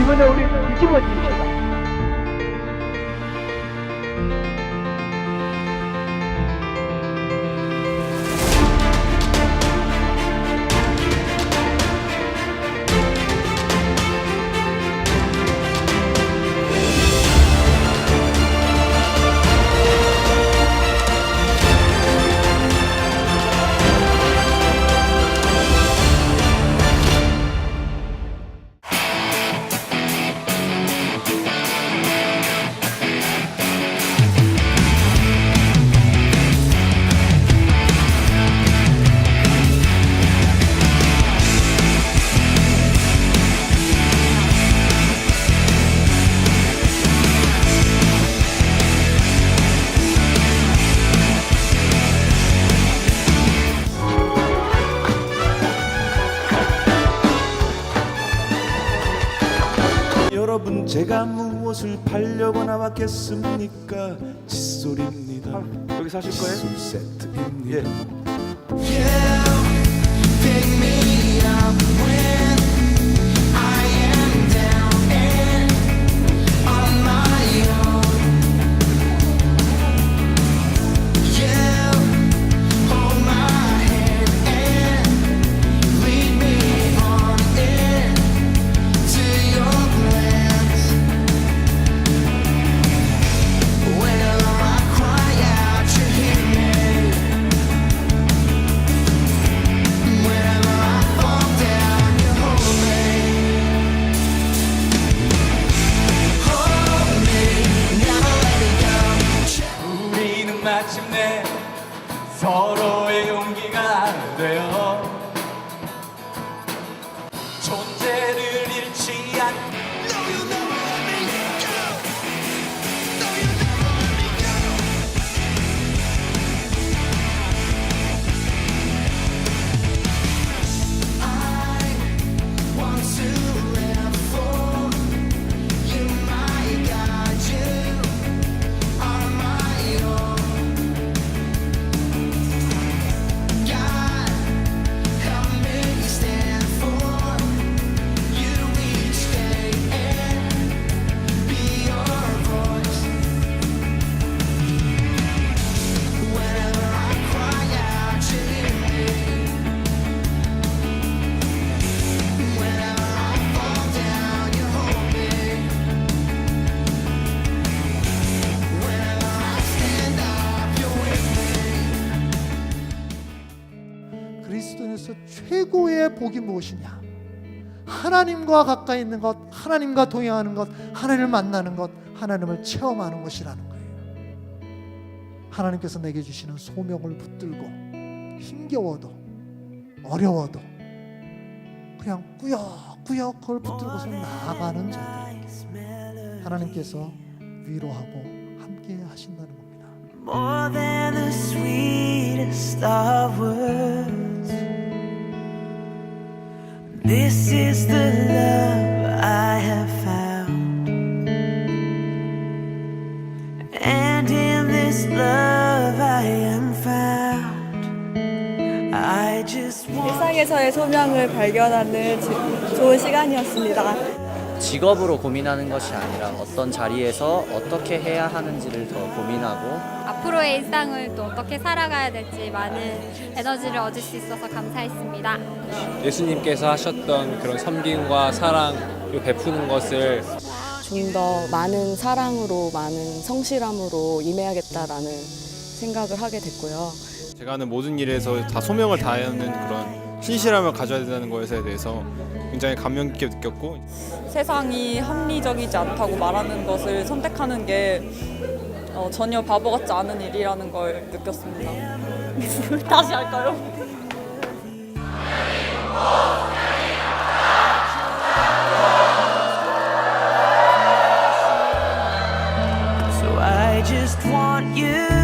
이번에 우리 뒤집어집시 여러분 제가 무엇을 팔려고 나왔겠습니까 칫솔입니다 여기 사실 거예요? 칫솔 세트입니다 예. 서로의 용기가 되어 그리스도인에서 최고의 복이 무엇이냐? 하나님과 가까이 있는 것, 하나님과 동행하는 것, 하나님을 만나는 것, 하나님을 체험하는 것이라는 거예요. 하나님께서 내게 주시는 소명을 붙들고 힘겨워도 어려워도 그냥 꾸역꾸역 그걸 붙들고서 나아가는 자들 하나님께서 위로하고 함께 하신다는 겁니다. Is the love I have found. And in this love I am found. I just want. 일상에서의 소명을 발견하는 지- 좋은 시간이었습니다. 직업으로 고민하는 것이 아니라 어떤 자리에서 어떻게 해야 하는지를 더 고민하고 앞으로의 일상을 또 어떻게 살아가야 될지 많은 에너지를 얻을 수 있어서 감사했습니다. 예수님께서 하셨던 그런 섬김과 사랑 베푸는 것을 좀 더 많은 사랑으로 많은 성실함으로 임해야겠다라는 생각을 하게 됐고요. 제가 하는 모든 일에서 다 소명을 다하는 그런 신실함을 가져야 된다는 것에 대해서 굉장히 감명 깊게 느꼈고 세상이 합리적이지 않다고 말하는 것을 선택하는 게 어, 전혀 바보 같지 않은 일이라는 걸 느꼈습니다. 다시 할까요? I just want you.